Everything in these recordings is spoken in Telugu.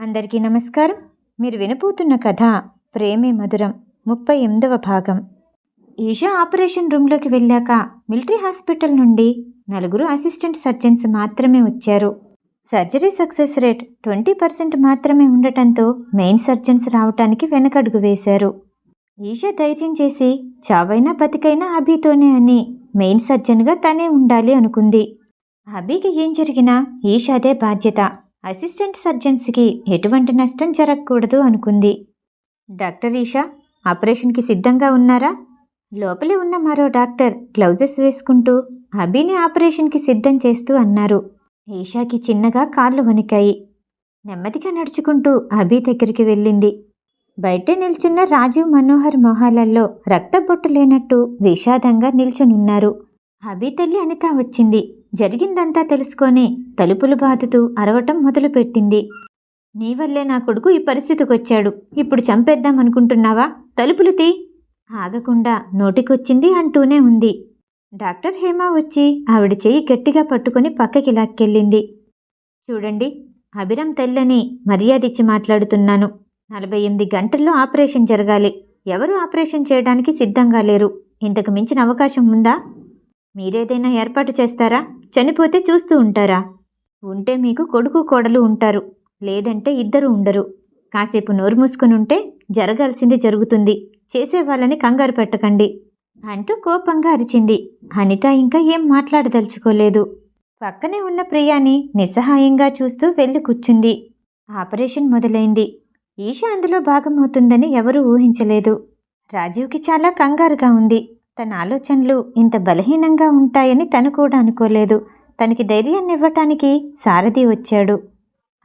అందరికీ నమస్కారం. మీరు వినపోతున్న కథ ప్రేమే మధురం ముప్పై ఎనిమిదవ భాగం. ఈషా ఆపరేషన్ రూమ్లోకి వెళ్ళాక మిలిటరీ హాస్పిటల్ నుండి నలుగురు అసిస్టెంట్ సర్జన్స్ మాత్రమే వచ్చారు. Surgery success rate twenty percent మాత్రమే ఉండటంతో మెయిన్ సర్జన్స్ రావటానికి వెనకడుగు వేశారు. ఈషా ధైర్యం చేసి చావైనా బతికైనా అభితోనే అని మెయిన్ సర్జన్గా తనే ఉండాలి అనుకుంది. అభికి ఏం జరిగినా ఈషాదే బాధ్యత. అసిస్టెంట్ సర్జన్స్కి ఎటువంటి నష్టం జరగకూడదు అనుకుంది. డాక్టర్ ఈషా ఆపరేషన్కి సిద్ధంగా ఉన్నారా? లోపలే ఉన్న మరో డాక్టర్ గ్లౌజెస్ వేసుకుంటూ అభిని ఆపరేషన్కి సిద్ధం చేస్తూ అన్నారు. ఈషాకి చిన్నగా కాళ్ళు వణికాయి. నెమ్మదిగా నడుచుకుంటూ అభి దగ్గరికి వెళ్ళింది. బయటే నిల్చున్న రాజీవ్ మనోహర్ మొహాలల్లో రక్తబొట్టు లేనట్టు విషాదంగా నిల్చునున్నారు. అభి తల్లి అనిత వచ్చింది. జరిగిందంతా తెలుసుకొని తలుపులు బాదుతూ అరవటం మొదలుపెట్టింది. నీ వల్లే నా కొడుకు ఈ పరిస్థితికి వచ్చాడు ఇప్పుడు చంపేద్దాం అనుకుంటున్నావా? తలుపులు తీ. ఆగకుండా నోటికొచ్చింది అంటూనే ఉంది. డాక్టర్ హేమ వచ్చి ఆవిడ చెయ్యి గట్టిగా పట్టుకొని పక్కకి లాక్కెళ్ళింది. చూడండి అభిరం తెల్లని మర్యాద ఇచ్చి మాట్లాడుతున్నాను. నలభై ఎనిమిది గంటల్లో ఆపరేషన్ జరగాలి. ఎవరు ఆపరేషన్ చేయడానికి సిద్ధంగా లేరు. ఇంతకు మించిన అవకాశం ఉందా? మీరేదైనా ఏర్పాటు చేస్తారా? చనిపోతే చూస్తూ ఉంటారా? ఉంటే మీకు కొడుకు కోడలు ఉంటారు. లేదంటే ఇద్దరు ఉండరు. కాసేపు నోరు మూసుకుని ఉంటే జరగాల్సింది జరుగుతుంది. చేసేవాళ్ళని కంగారు పెట్టకండి అంటూ కోపంగా అరిచింది. అనిత ఇంకా ఏం మాట్లాడదలుచుకోలేదు. పక్కనే ఉన్న ప్రియాని నిస్సహాయంగా చూస్తూ వెళ్ళి కూర్చుంది. ఆపరేషన్ మొదలైంది. ఈష అందులో భాగమవుతుందని ఎవరూ ఊహించలేదు. రాజీవ్కి చాలా కంగారుగా ఉంది. తన ఆలోచనలు ఇంత బలహీనంగా ఉంటాయని తను కూడా అనుకోలేదు. తనకి ధైర్యాన్ని ఇవ్వటానికి సారథి వచ్చాడు.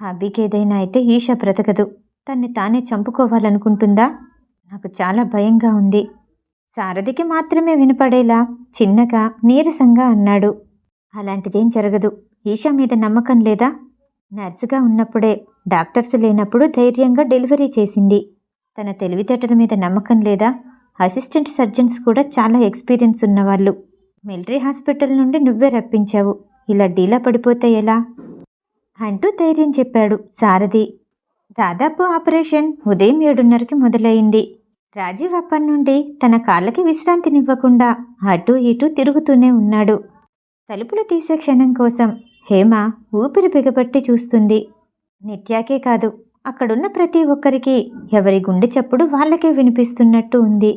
అబ్బికేదైనా అయితే ఈష బ్రతకదు. తన్ని తానే చంపుకోవాలనుకుంటుందా? నాకు చాలా భయంగా ఉంది. సారథికి మాత్రమే వినపడేలా చిన్నగా నీరసంగా అన్నాడు. అలాంటిదేం జరగదు. ఈషా మీద నమ్మకం లేదా? నర్సుగా ఉన్నప్పుడే డాక్టర్స్ లేనప్పుడు ధైర్యంగా డెలివరీ చేసింది. తన తెలివితేటల మీద నమ్మకం లేదా? అసిస్టెంట్ సర్జన్స్ కూడా చాలా ఎక్స్పీరియన్స్ ఉన్నవాళ్ళు. మిలిటరీ హాస్పిటల్ నుండి నువ్వే రప్పించావు. ఇలా డీలా పడిపోతే ఎలా? అంటూ ధైర్యం చెప్పాడు సారథి. దాదాపు ఆపరేషన్ ఉదయం ఏడున్నరకి మొదలైంది. రాజీవ్ అప్పటి నుండి తన కాళ్ళకి విశ్రాంతినివ్వకుండా అటూ ఇటూ తిరుగుతూనే ఉన్నాడు. తలుపులు తీసే క్షణం కోసం హేమ ఊపిరి బిగబట్టి చూస్తుంది. నిత్యాకే కాదు అక్కడున్న ప్రతి ఒక్కరికి ఎవరి గుండె చప్పుడు వాళ్ళకే వినిపిస్తున్నట్టు ఉంది.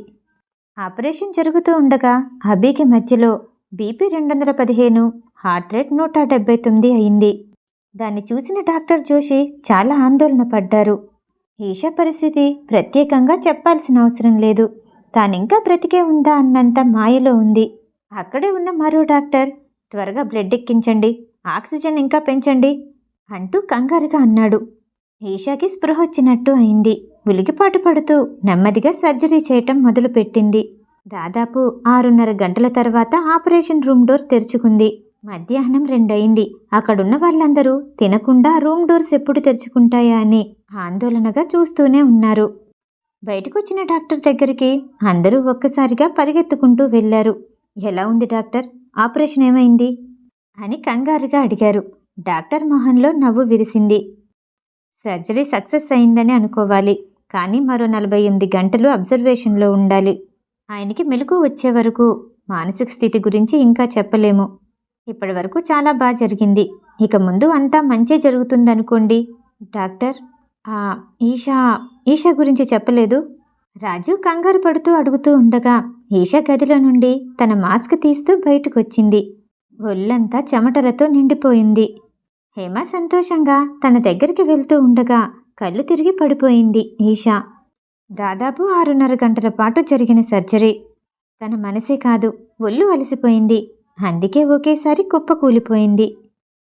ఆపరేషన్ జరుగుతూ ఉండగా అబీకి మధ్యలో బీపీ రెండు వందల పదిహేను హార్ట్ రేట్ నూట డెబ్బై తొమ్మిది అయింది. దాన్ని చూసిన డాక్టర్ జోషి చాలా ఆందోళన పడ్డారు. ఈషా పరిస్థితి ప్రత్యేకంగా చెప్పాల్సిన అవసరం లేదు. తానింకా బ్రతికే ఉందా అన్నంత మాయలో ఉంది. అక్కడే ఉన్న మరో డాక్టర్ త్వరగా బ్లడ్ ఎక్కించండి ఆక్సిజన్ ఇంకా పెంచండి అంటూ కంగారుగా అన్నాడు. ఈషాకి స్పృహ వచ్చినట్టు అయింది. ఉలికిపాటు పడుతూ నెమ్మదిగా సర్జరీ చేయటం మొదలుపెట్టింది. దాదాపు ఆరున్నర గంటల తర్వాత ఆపరేషన్ రూమ్ డోర్ తెరుచుకుంది. మధ్యాహ్నం రెండయింది. అక్కడున్న వాళ్ళందరూ తినకుండా రూమ్ డోర్స్ ఎప్పుడు తెరుచుకుంటాయా అని ఆందోళనగా చూస్తూనే ఉన్నారు. బయటకొచ్చిన డాక్టర్ దగ్గరికి అందరూ ఒక్కసారిగా పరిగెత్తుకుంటూ వెళ్ళారు. ఎలా ఉంది డాక్టర్? ఆపరేషన్ ఏమైంది? అని కంగారుగా అడిగారు. డాక్టర్ మొహంలో నవ్వు విరిసింది. సర్జరీ సక్సెస్ అయిందని అనుకోవాలి. కానీ మరో నలభై ఎనిమిది గంటలు అబ్జర్వేషన్లో ఉండాలి. ఆయనకి మెలకు వచ్చే వరకు మానసిక స్థితి గురించి ఇంకా చెప్పలేము. ఇప్పటి వరకు చాలా బాగా జరిగింది. ఇక ముందు అంతా మంచి జరుగుతుందనుకోండి. డాక్టర్ ఆ, ఈషా ఈషా గురించి చెప్పలేదు. రాజు కంగారు పడుతూ అడుగుతూ ఉండగా ఈషా గదిలో నుండి తన మాస్క్ తీస్తూ బయటకొచ్చింది. ఒళ్ళంతా చెమటలతో నిండిపోయింది. హేమ సంతోషంగా తన దగ్గరికి వెళ్తూ ఉండగా కళ్ళు తిరిగి పడిపోయింది ఈషా. దాదాపు ఆరున్నర గంటల పాటు జరిగిన సర్జరీ. తన మనసే కాదు ఒళ్ళు అలసిపోయింది. అందుకే ఒకేసారి కుప్ప కూలిపోయింది.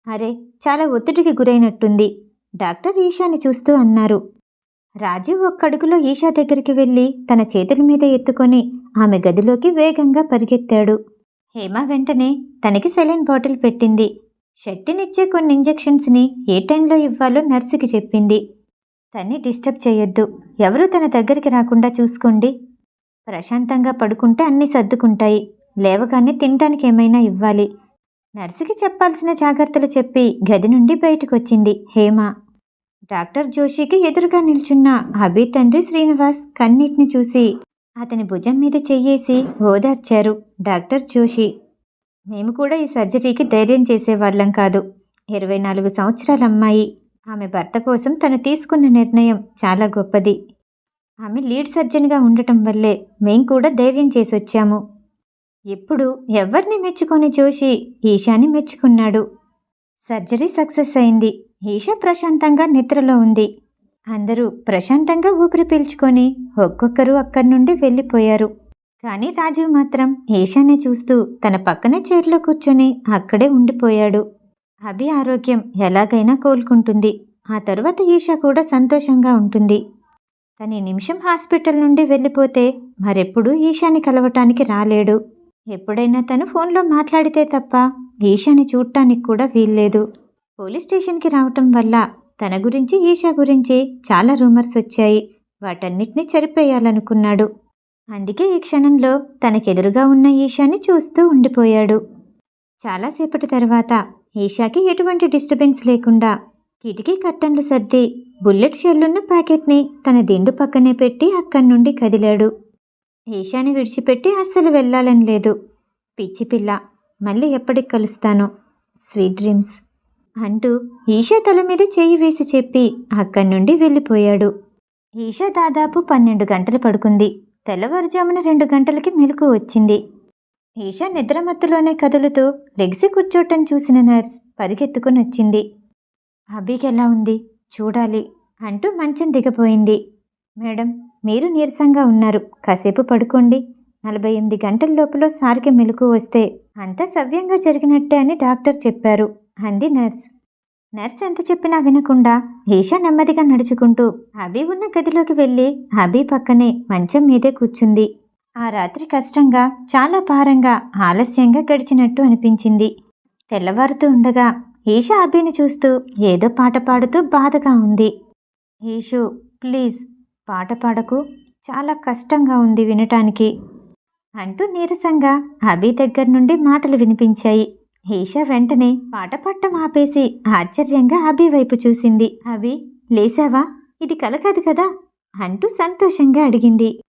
అరే చాలా ఒత్తిడికి గురైనట్టుంది డాక్టర్ ఈషాని చూస్తూ అన్నారు. రాజు ఒక్కడుగులో ఈషా దగ్గరికి వెళ్ళి తన చేతుల మీద ఎత్తుకొని ఆమె గదిలోకి వేగంగా పరిగెత్తాడు. హేమ వెంటనే తనకి సెలైన్ బాటిల్ పెట్టింది. శక్తినిచ్చే కొన్ని ఇంజెక్షన్స్ని ఏ టైంలో ఇవ్వాలో నర్సుకి చెప్పింది. తన్ని డిస్టర్బ్ చేయొద్దు. ఎవరూ తన దగ్గరికి రాకుండా చూసుకోండి. ప్రశాంతంగా పడుకుంటే అన్నీ సర్దుకుంటాయి. లేవగానే తినటానికి ఏమైనా ఇవ్వాలి. నర్సుకి చెప్పాల్సిన జాగ్రత్తలు చెప్పి గది నుండి బయటకొచ్చింది హేమ. డాక్టర్ జోషికి ఎదురుగా నిల్చున్న అభి తండ్రి శ్రీనివాస్ కన్నీటిని చూసి అతని భుజం మీద చెయ్యేసి ఓదార్చారు డాక్టర్ జోషి. మేము కూడా ఈ సర్జరీకి ధైర్యం చేసేవాళ్ళం కాదు. ఇరవై నాలుగు సంవత్సరాల అమ్మాయి. ఆమె భర్త కోసం తను తీసుకున్న నిర్ణయం చాలా గొప్పది. ఆమె లీడ్ సర్జన్గా ఉండటం వల్లే మేం కూడా ధైర్యం చేసి వచ్చాము ఇప్పుడు ఎవరిని మెచ్చుకొని జోషి ఈశాని మెచ్చుకున్నాడు. సర్జరీ సక్సెస్ అయింది. ఈషా ప్రశాంతంగా నిద్రలో ఉంది. అందరూ ప్రశాంతంగా ఊపిరి పీల్చుకొని ఒక్కొక్కరు అక్కడి నుండి వెళ్ళిపోయారు. కానీ రాజీవ్ మాత్రం ఈశానే చూస్తూ తన పక్కనే చైర్లో కూర్చొని అక్కడే ఉండిపోయాడు. అభి ఆరోగ్యం ఎలాగైనా కోలుకుంటుంది. ఆ తర్వాత ఈషా కూడా సంతోషంగా ఉంటుంది. తని నిమిషం హాస్పిటల్ నుండి వెళ్ళిపోతే మరెప్పుడు ఈషాని కలవటానికి రాలేడు. ఎప్పుడైనా తను ఫోన్లో మాట్లాడితే తప్ప ఈషాని చూడటానికి కూడా వీల్లేదు. పోలీస్ స్టేషన్కి రావటం వల్ల తన గురించి ఈషా గురించి చాలా రూమర్స్ వచ్చాయి. వాటన్నిటిని చెరిపేయాలనుకున్నాడు. అందుకే ఈ క్షణంలో తనకెదురుగా ఉన్న ఈషాని చూస్తూ ఉండిపోయాడు. చాలాసేపటి తర్వాత ఈషాకి ఎటువంటి డిస్టర్బెన్స్ లేకుండా కిటికీ కట్టన్లు సర్ది బుల్లెట్ షెల్లున్న ప్యాకెట్ని తన దిండు పక్కనే పెట్టి అక్కడి నుండి కదిలాడు. ఈషాని విడిచిపెట్టి అస్సలు వెళ్ళాలని లేదు. పిచ్చి పిల్ల మళ్ళీ ఎప్పటికి కలుస్తాను? స్వీట్ డ్రీమ్స్ అంటూ ఈషా తల మీద చెయ్యి వేసి చెప్పి అక్కడి నుండి వెళ్ళిపోయాడు. ఈషా దాదాపు పన్నెండు గంటలు పడుకుంది. తెల్లవారుజామున రెండు గంటలకి మెలకు వచ్చింది. ఈషా నిద్రమత్తులోనే కదులుతూ లెగిసి కూర్చోటం చూసిన నర్స్ పరిగెత్తుకుని వచ్చింది. అభికి ఎలా ఉంది? చూడాలి అంటూ మంచం దిగపోయింది మేడం మీరు నీరసంగా ఉన్నారు. కాసేపు పడుకోండి. నలభై ఎనిమిది గంటల లోపల సార్కి మెలకు వస్తే అంతా సవ్యంగా జరిగినట్టే అని డాక్టర్ చెప్పారు అంది నర్స్. నర్స్ ఎంత చెప్పినా వినకుండా ఈషా నెమ్మదిగా నడుచుకుంటూ అభి ఉన్న గదిలోకి వెళ్ళి అభి పక్కనే మంచం మీదే కూర్చుంది. ఆ రాత్రి కష్టంగా చాలా భారంగా ఆలస్యంగా గడిచినట్టు అనిపించింది. తెల్లవారుతూ ఉండగా ఈషా అభిని చూస్తూ ఏదో పాట పాడుతూ బాధగా ఉంది. ఈషు ప్లీజ్ పాట పాడకు. చాలా కష్టంగా ఉంది వినటానికి. అంటూ నీరసంగా అభి దగ్గర నుండి మాటలు వినిపించాయి. ఈషా వెంటనే పాట పట్టం ఆపేసి ఆశ్చర్యంగా అభి వైపు చూసింది. అభి లేసావా? ఇది కల కాదు కదా? అంటూ సంతోషంగా అడిగింది.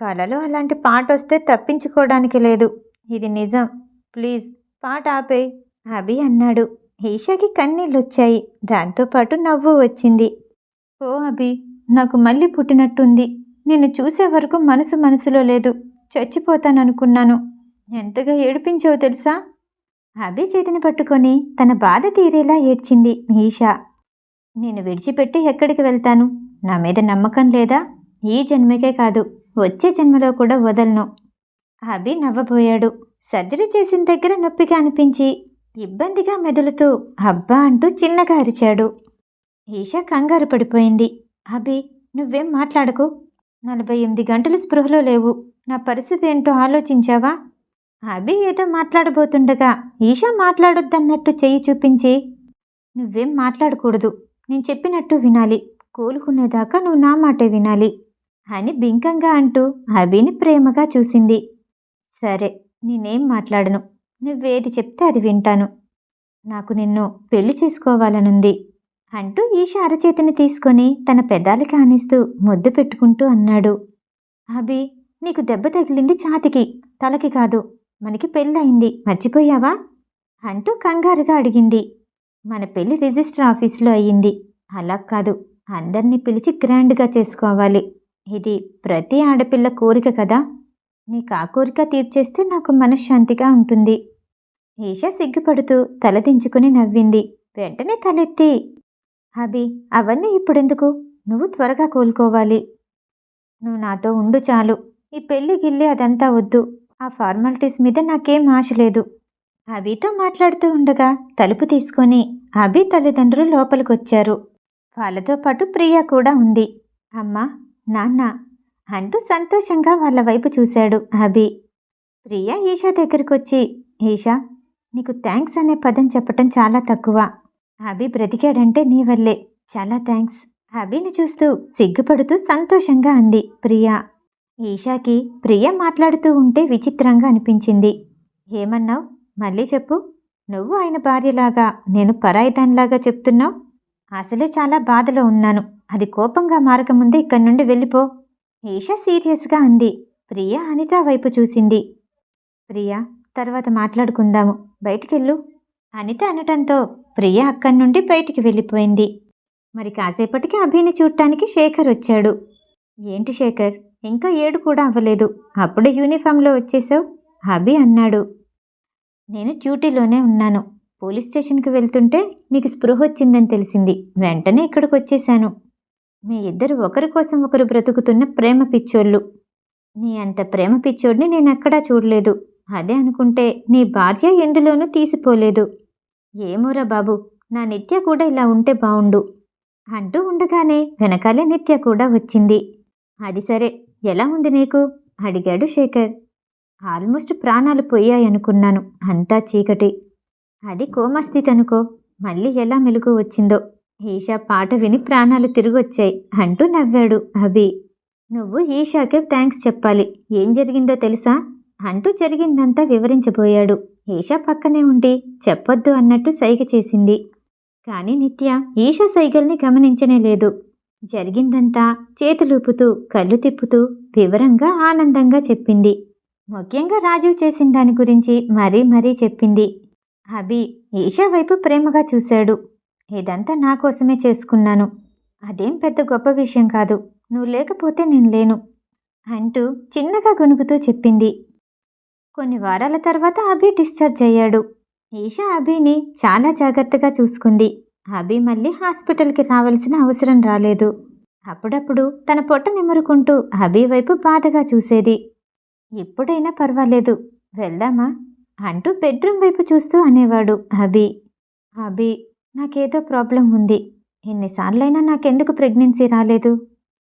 కలలో అలాంటి పాట వస్తే తప్పించుకోవడానికి లేదు. ఇది నిజం. ప్లీజ్ పాట ఆపే. అభి అన్నాడు. ఈషాకి కన్నీళ్ళొచ్చాయి. దాంతోపాటు నవ్వు వచ్చింది. ఓ అభి నాకు మళ్ళీ పుట్టినట్టుంది. నిన్ను చూసే వరకు మనసు మనసులో లేదు. చచ్చిపోతాననుకున్నాను. ఎంతగా ఏడిపించావు తెలుసా? అభి చేతిని పట్టుకొని తన బాధ తీరేలా ఏడ్చింది ఈషా నేను విడిచిపెట్టి ఎక్కడికి వెళ్తాను? నా మీద నమ్మకం లేదా? ఈ జన్మకే కాదు వచ్చే జన్మలో కూడా వదలను. అభి నవ్వబోయాడు. సర్జరీ చేసిన దగ్గర నొప్పిగా అనిపించి ఇబ్బందిగా మెదులుతూ అబ్బా అంటూ చిన్నగా అరిచాడు. ఈషా కంగారు పడిపోయింది. అభి నువ్వేం మాట్లాడకు? నలభై ఎనిమిది గంటలు స్పృహలో లేవు. నా పరిస్థితి ఏంటో ఆలోచించావా? అభి ఏదో మాట్లాడబోతుండగా ఈషా మాట్లాడొద్దన్నట్టు చెయ్యి చూపించి నువ్వేం మాట్లాడకూడదు. నేను చెప్పినట్టు వినాలి. కోలుకునేదాకా నువ్వు నా మాటే వినాలి అని బింకంగా అంటూ అభిని ప్రేమగా చూసింది. సరే నేనేం మాట్లాడను. నువ్వేది చెప్తే అది వింటాను. నాకు నిన్ను పెళ్ళి చేసుకోవాలనుంది అంటూ ఈష అరచేతిని తీసుకొని తన పెదాలు కానిస్తూ ముద్దు పెట్టుకుంటూ అన్నాడు. అభి నీకు దెబ్బ తగిలింది ఛాతికి తలకి కాదు. మనకి పెళ్ళయింది. మర్చిపోయావా? అంటూ కంగారుగా అడిగింది. మన పెళ్ళి రిజిస్టర్ ఆఫీసులో అయ్యింది. అలా కాదు. అందరినీ పిలిచి గ్రాండ్గా చేసుకోవాలి. ఇది ప్రతి ఆడపిల్ల కోరిక కదా? నీకు ఆ కోరిక తీర్చేస్తే నాకు మనశ్శాంతిగా ఉంటుంది. ఈషా సిగ్గుపడుతూ తలదించుకుని నవ్వింది. వెంటనే తలెత్తి. అభి అవన్నీ ఇప్పుడెందుకు? నువ్వు త్వరగా కోలుకోవాలి. నువ్వు నాతో ఉండు చాలు. ఈ పెళ్ళి గిల్లి అదంతా వద్దు. ఆ ఫార్మాలిటీస్ మీద నాకేం ఆశ లేదు. అభితో మాట్లాడుతూ ఉండగా తలుపు తీసుకొని అభి తల్లిదండ్రులు లోపలికొచ్చారు. వాళ్ళతో పాటు ప్రియా కూడా ఉంది. అమ్మా నాన్న అంటూ సంతోషంగా వాళ్ళ వైపు చూశాడు అభి. ప్రియా ఈషా దగ్గరకొచ్చి ఈషా నీకు థ్యాంక్స్ అనే పదం చెప్పటం చాలా తక్కువ. అభి బ్రతికాడంటే నీ వల్లే. చాలా థ్యాంక్స్ అభిని చూస్తూ సిగ్గుపడుతూ సంతోషంగా అంది ప్రియా. ఈషాకి ప్రియ మాట్లాడుతూ ఉంటే విచిత్రంగా అనిపించింది. ఏమన్నావు? మళ్ళీ చెప్పు. నువ్వు ఆయన భార్యలాగా నేను పరాయిదానిలాగా చెప్తున్నావు? అసలే చాలా బాధలో ఉన్నాను. అది కోపంగా మారకముందే ఇక్కడి నుండి వెళ్ళిపో. ఈషా సీరియస్గా అంది. ప్రియ అనిత వైపు చూసింది. ప్రియ తర్వాత మాట్లాడుకుందాము. బయటికెళ్ళు. అనిత అనటంతో ప్రియ అక్కడి నుండి బయటికి వెళ్ళిపోయింది. మరి కాసేపటికి అభిని చూడటానికి శేఖర్ వచ్చాడు. ఏంటి శేఖర్? ఇంకా ఏడు కూడా అవ్వలేదు. అప్పుడే యూనిఫామ్లో వచ్చేసావు? అభి అన్నాడు. నేను డ్యూటీలోనే ఉన్నాను. పోలీస్ స్టేషన్కి వెళ్తుంటే నీకు స్పృహ వచ్చిందని తెలిసింది. వెంటనే ఇక్కడికి వచ్చేశాను మీ ఇద్దరు ఒకరి కోసం ఒకరు బ్రతుకుతున్న ప్రేమ పిచ్చోళ్ళు. నీ అంత ప్రేమ పిచ్చోడిని నేను ఎక్కడా చూడలేదు. అదే అనుకుంటే నీ భార్య ఎందులోనూ తీసిపోలేదు. ఏమోరా బాబు నా నిత్య కూడా ఇలా ఉంటే బావుండు. అంటూ ఉండగానే వెనకాలే నిత్య కూడా వచ్చింది. అది సరే ఎలా ఉంది నీకు? అడిగాడు శేఖర్. ఆల్మోస్ట్ ప్రాణాలు పోయాయనుకున్నాను అంతా చీకటి. అది కోమస్థితి అనుకో మళ్ళీ ఎలా మెలుగు వచ్చిందో. ఈషా పాట విని ప్రాణాలు తిరిగొచ్చాయి అంటూ నవ్వాడు అభి. నువ్వు ఈషాకే థ్యాంక్స్ చెప్పాలి. ఏం జరిగిందో తెలుసా? అంటూ జరిగిందంతా వివరించబోయాడు. ఈషా పక్కనే ఉండి చెప్పొద్దు అన్నట్టు సైగ చేసింది. కానీ నిత్య ఈషా సైగల్ని గమనించనే లేదు. జరిగిందంతా చేతులూపుతూ కళ్ళు తిప్పుతూ వివరంగా ఆనందంగా చెప్పింది. ముఖ్యంగా రాజీవ్ చేసిన దాని గురించి మరీ మరీ చెప్పింది. అభి ఈషా వైపు ప్రేమగా చూశాడు. ఇదంతా నా కోసమే చేసుకున్నాను. అదేం పెద్ద గొప్ప విషయం కాదు. నువ్వు లేకపోతే నేను లేను అంటూ చిన్నగా గొనుగుతూ చెప్పింది. కొన్ని వారాల తర్వాత అభి డిశ్చార్జ్ అయ్యాడు. ఈషా అభిని చాలా జాగ్రత్తగా చూసుకుంది. అభి మళ్ళీ హాస్పిటల్కి రావాల్సిన అవసరం రాలేదు. అప్పుడప్పుడు తన పొట్ట నిమురుకుంటూ అభి వైపు బాధగా చూసేది. ఇప్పుడైనా పర్వాలేదు వెళ్దామా? అంటూ బెడ్రూమ్ వైపు చూస్తూ అనేవాడు అభి. అభి నాకేదో ప్రాబ్లం ఉంది. ఎన్నిసార్లైనా నాకెందుకు ప్రెగ్నెన్సీ రాలేదు?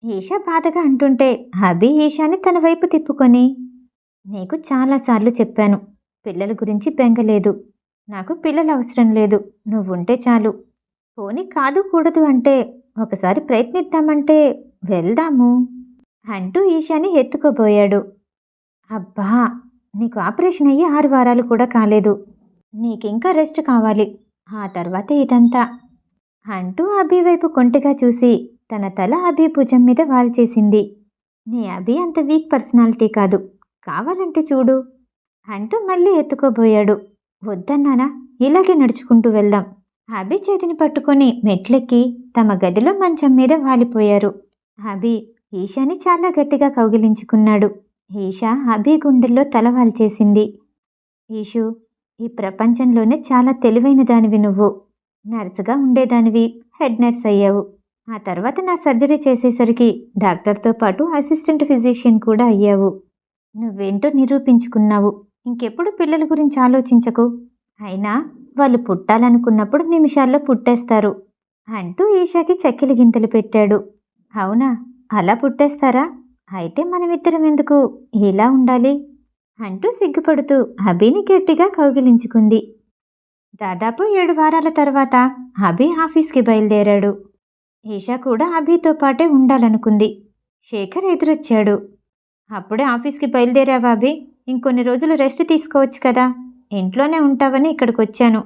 ఈషా బాధగా అంటుంటే అభి ఈషాని తన వైపు తిప్పుకొని నీకు చాలాసార్లు చెప్పాను పిల్లల గురించి బెంగలేదు. నాకు పిల్లలు అవసరం లేదు. నువ్వుంటే చాలు. పోనీ కాదు కూడదు అంటే ఒకసారి ప్రయత్నిద్దామంటే వెళ్దాము అంటూ ఈశాని ఎత్తుకోబోయాడు అబ్బా నీకు ఆపరేషన్ అయ్యి ఆరు వారాలు కూడా కాలేదు. నీకింకా రెస్ట్ కావాలి. ఆ తర్వాత ఇదంతా అంటూ అభి వైపు కొంటిగా చూసి తన తల అభి భుజం మీద వాల్చేసింది. నీ అభి అంత వీక్ పర్సనాలిటీ కాదు. కావాలంటే చూడు అంటూ మళ్ళీ ఎత్తుకోబోయాడు. వద్దన్నానా? ఇలాగే నడుచుకుంటూ వెళ్దాం. అభి చేతిని పట్టుకొని మెట్లెక్కి తమ గదిలో మంచం మీద వాలిపోయారు. అభి ఈషాని చాలా గట్టిగా కౌగిలించుకున్నాడు. ఈషా అభి గుండెల్లో తల వాల్చేసింది. ఈషు ఈ ప్రపంచంలోనే చాలా తెలివైన దానివి నువ్వు. నర్సుగా ఉండేదానివి హెడ్ నర్స్ అయ్యావు. ఆ తర్వాత నా సర్జరీ చేసేసరికి డాక్టర్తో పాటు అసిస్టెంట్ ఫిజిషియన్ కూడా అయ్యావు. నువ్వేంటో నిరూపించుకున్నావు. ఇంకెప్పుడు పిల్లల గురించి ఆలోచించకు. అయినా వాళ్ళు పుట్టాలనుకున్నప్పుడు నిమిషాల్లో పుట్టేస్తారు అంటూ ఈషాకి చెక్కిలి గింతలు పెట్టాడు. అవునా? అలా పుట్టేస్తారా? అయితే మనమిద్దరం ఎందుకు? ఇలా ఉండాలి? అంటూ సిగ్గుపడుతూ అభిని గట్టిగా కౌగిలించుకుంది. దాదాపు ఏడు వారాల తర్వాత అభి ఆఫీస్కి బయలుదేరాడు. ఈషా కూడా అభితో పాటే ఉండాలనుకుంది. శేఖర్ ఎదురొచ్చాడు. అప్పుడే ఆఫీస్కి బయలుదేరావా అభి? ఇంకొన్ని రోజులు రెస్ట్ తీసుకోవచ్చు కదా. ఇంట్లోనే ఉంటావని ఇక్కడికి వచ్చాను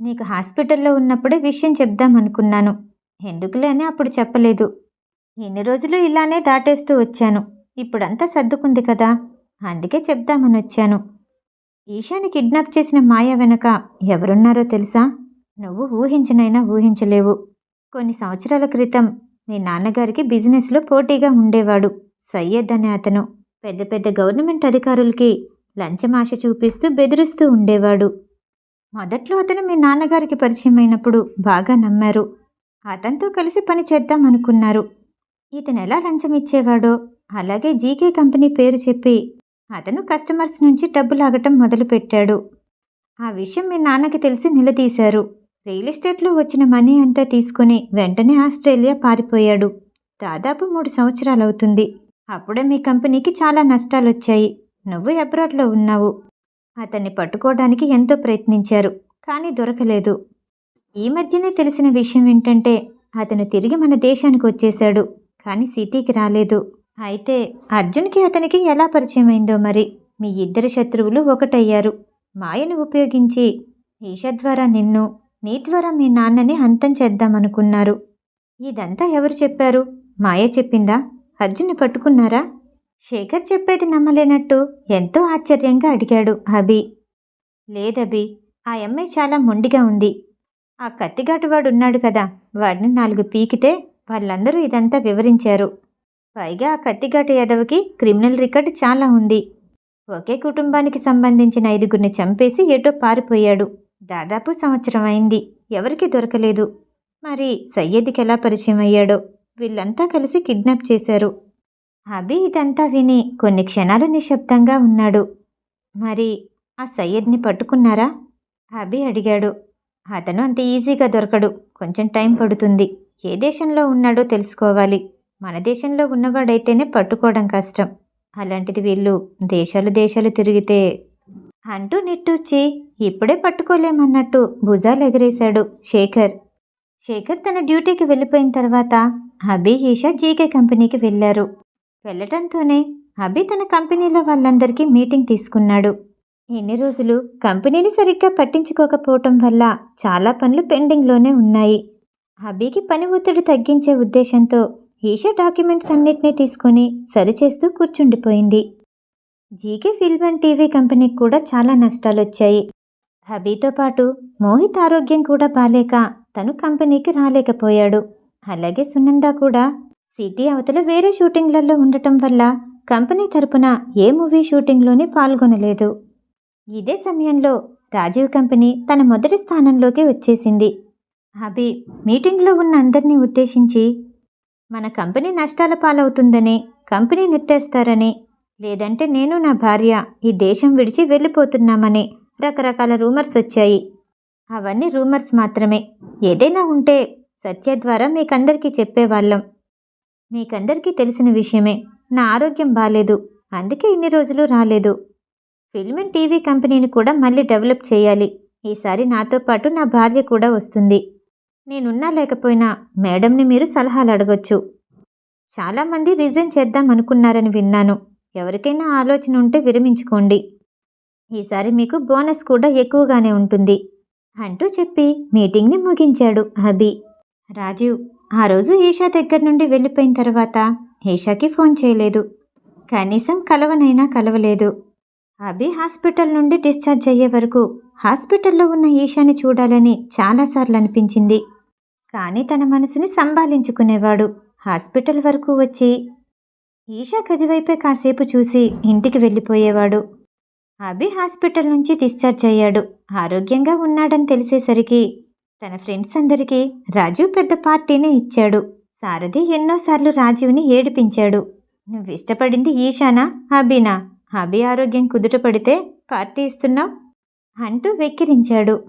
నీకు హాస్పిటల్లో ఉన్నప్పుడే విషయం చెప్దామనుకున్నాను ఎందుకులే అని అప్పుడు చెప్పలేదు. ఎన్ని రోజులు ఇలానే దాటేస్తూ వచ్చాను. ఇప్పుడంతా సర్దుకుంది కదా. అందుకే చెప్దామని వచ్చాను. ఈశాని కిడ్నాప్ చేసిన మాయ వెనక ఎవరున్నారో తెలుసా? నువ్వు ఊహించనైనా ఊహించలేవు. కొన్ని సంవత్సరాల క్రితం మీ నాన్నగారికి బిజినెస్లో పోటీగా ఉండేవాడు సయ్యద్ అనే అతను. పెద్ద పెద్ద గవర్నమెంట్ అధికారులకి లంచం ఆశ చూపిస్తూ బెదిరిస్తూ ఉండేవాడు. మొదట్లో అతను మీ నాన్నగారికి పరిచయం అయినప్పుడు బాగా నమ్మారు. అతనితో కలిసి పని చేద్దాం అనుకున్నారు. ఇతను ఎలా లంచం ఇచ్చేవాడో అలాగే జీకే కంపెనీ పేరు చెప్పి అతను కస్టమర్స్ నుంచి డబ్బు లాగటం మొదలుపెట్టాడు. ఆ విషయం మీ నాన్నకి తెలిసి నిలదీశారు. రియల్ ఎస్టేట్లో వచ్చిన మనీ అంతా తీసుకుని వెంటనే ఆస్ట్రేలియా పారిపోయాడు. దాదాపు మూడు సంవత్సరాలు అవుతుంది అప్పుడే మీ కంపెనీకి చాలా నష్టాలు వచ్చాయి నువ్వు అబ్రాడ్లో ఉన్నావు. అతన్ని పట్టుకోవడానికి ఎంతో ప్రయత్నించారు కానీ దొరకలేదు. ఈ మధ్యనే తెలిసిన విషయం ఏంటంటే అతను తిరిగి మన దేశానికి వచ్చేశాడు కానీ సిటీకి రాలేదు. అయితే అర్జున్కి అతనికి ఎలా పరిచయం అయిందో మరి? మీ ఇద్దరు శత్రువులు ఒకటయ్యారు. మాయను ఉపయోగించి ఈష ద్వారా నిన్ను నీ ద్వారా మీ నాన్నని అంతం చేద్దామనుకున్నారు. ఇదంతా ఎవరు చెప్పారు? మాయ చెప్పిందా? అర్జున్ని పట్టుకున్నారా? శేఖర్ చెప్పేది నమ్మలేనట్టు ఎంతో ఆశ్చర్యంగా అడిగాడు అభి. లేదభి ఆ అమ్మాయి చాలా మొండిగా ఉంది. ఆ కత్తిగాటువాడు ఉన్నాడు కదా వాడిని నాలుగు పీకితే వాళ్ళందరూ ఇదంతా వివరించారు. పైగా ఆ కత్తిగాటు యాదవ్కి క్రిమినల్ రికార్డు చాలా ఉంది. ఒకే కుటుంబానికి సంబంధించిన ఐదుగురిని చంపేసి ఎటో పారిపోయాడు. దాదాపు సంవత్సరం అయింది ఎవరికి దొరకలేదు. మరి సయ్యద్కి ఎలా పరిచయం అయ్యాడో వీళ్ళంతా కలిసి కిడ్నాప్ చేశారు. అభి ఇదంతా విని కొన్ని క్షణాలు నిశ్శబ్దంగా ఉన్నాడు. మరి ఆ సయ్యద్ని పట్టుకున్నారా? అభి అడిగాడు. అతను అంత ఈజీగా దొరకడు. కొంచెం టైం పడుతుంది. ఏ దేశంలో ఉన్నాడో తెలుసుకోవాలి. మన దేశంలో ఉన్నవాడైతేనే పట్టుకోవడం కష్టం. అలాంటిది వీళ్ళు దేశాలు దేశాలు తిరిగితే అంటూ నిట్టూర్చి ఇప్పుడే పట్టుకోలేమన్నట్టు భుజాలు ఎగరేశాడు శేఖర్. శేఖర్ తన డ్యూటీకి వెళ్ళిపోయిన తర్వాత అభి ఈషా జీకే కంపెనీకి వెళ్ళారు. వెళ్ళటంతోనే అభి తన కంపెనీలో వాళ్ళందరికీ మీటింగ్ తీసుకున్నాడు. ఎన్ని రోజులు కంపెనీని సరిగ్గా పట్టించుకోకపోవటం వల్ల చాలా పనులు పెండింగ్లోనే ఉన్నాయి. అభికి పని ఒత్తిడి తగ్గించే ఉద్దేశంతో ఈషా డాక్యుమెంట్స్ అన్నిటినీ తీసుకొని సరిచేస్తూ కూర్చుండిపోయింది. జీకే ఫిల్మ్ అండ్ టీవీ కంపెనీకి కూడా చాలా నష్టాలు వచ్చాయి. అభితో పాటు మోహిత్ ఆరోగ్యం కూడా బాలేక తను కంపెనీకి రాలేకపోయాడు. అలాగే సునంద కూడా సిటీ అవతల వేరే షూటింగ్లలో ఉండటం వల్ల కంపెనీ తరపున ఏ మూవీ షూటింగ్లోనే పాల్గొనలేదు. ఇదే సమయంలో రాజీవ్ కంపెనీ తన మొదటి స్థానంలోకి వచ్చేసింది. అభి మీటింగ్లో ఉన్న అందరినీ ఉద్దేశించి మన కంపెనీ నష్టాల పాలవుతుందని కంపెనీ నెత్తేస్తారని లేదంటే నేను నా భార్య ఈ దేశం విడిచి వెళ్ళిపోతున్నామని రకరకాల రూమర్స్ వచ్చాయి. అవన్నీ రూమర్స్ మాత్రమే. ఏదైనా ఉంటే సత్య ద్వారా మీకందరికీ చెప్పేవాళ్ళం. మీకందరికీ తెలిసిన విషయమే. నా ఆరోగ్యం బాలేదు. అందుకే ఇన్ని రోజులు రాలేదు. ఫిల్మ్ అండ్ టీవీ కంపెనీని కూడా మళ్ళీ డెవలప్ చేయాలి. ఈసారి నాతో పాటు నా భార్య కూడా వస్తుంది. నేనున్నా లేకపోయినా మేడంని మీరు సలహాలు అడగొచ్చు. చాలామంది రిజైన్ చేద్దాం అనుకున్నారని విన్నాను. ఎవరికైనా ఆలోచన ఉంటే విరమించుకోండి. ఈసారి మీకు బోనస్ కూడా ఎక్కువగానే ఉంటుంది. అంటూ చెప్పి మీటింగ్ని ముగించాడు అభి. రాజీవ్ ఆ రోజు ఈషా దగ్గర నుండి వెళ్ళిపోయిన తర్వాత ఈషాకి ఫోన్ చేయలేదు. కనీసం కలవనైనా కలవలేదు. అభి హాస్పిటల్ నుండి డిశ్చార్జ్ అయ్యే వరకు హాస్పిటల్లో ఉన్న ఈషాని చూడాలని చాలాసార్లు అనిపించింది. కానీ తన మనసుని సంభాలించుకునేవాడు హాస్పిటల్ వరకు వచ్చి ఈషా గదివైపే కాసేపు చూసి ఇంటికి వెళ్ళిపోయేవాడు. అభి హాస్పిటల్ నుంచి డిశ్చార్జ్ అయ్యాడు. ఆరోగ్యంగా ఉన్నాడని తెలిసేసరికి తన ఫ్రెండ్స్ అందరికీ రాజీవ్ పెద్ద పార్టీనే ఇచ్చాడు. సారథి ఎన్నోసార్లు రాజీవ్ని ఏడిపించాడు. నువ్వు ఇష్టపడింది ఈషానా అభినా? అభి ఆరోగ్యం కుదుట పడితే పార్టీ ఇస్తున్నావు? అంటూ వెక్కిరించాడు.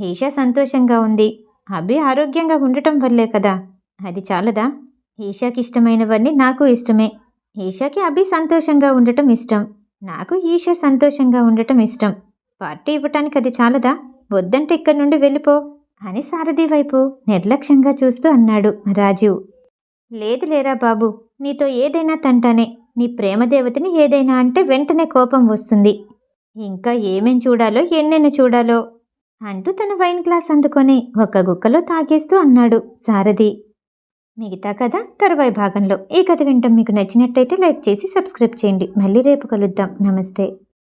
ఈషా సంతోషంగా ఉంది. అభి ఆరోగ్యంగా ఉండటం వల్లే కదా? అది చాలదా? ఈషాకి ఇష్టమైనవన్నీ నాకు ఇష్టమే. ఈషాకి అభి సంతోషంగా ఉండటం ఇష్టం. నాకు ఈషా సంతోషంగా ఉండటం ఇష్టం. పార్టీ ఇవ్వటానికి అది చాలదా? వద్దంటే ఇక్కడి నుండి వెళ్ళిపో. అని సారథి వైపు నిర్లక్ష్యంగా చూస్తూ అన్నాడు రాజీవ్. లేదు లేరా బాబు నీతో ఏదైనా తంటానే నీ ప్రేమదేవతని ఏదైనా అంటే వెంటనే కోపం వస్తుంది. ఇంకా ఏమేం చూడాలో ఎన్నెన్ని చూడాలో అంటూ తన వైన్ గ్లాస్ అందుకొని ఒక గుక్కలో తాగేస్తూ అన్నాడు సారథి. మిగతా కథ తరువాయి భాగంలో. ఈ కథ వింటాం మీకు నచ్చినట్టయితే లైక్ చేసి సబ్స్క్రైబ్ చేయండి. మళ్ళీ రేపు కలుద్దాం. నమస్తే.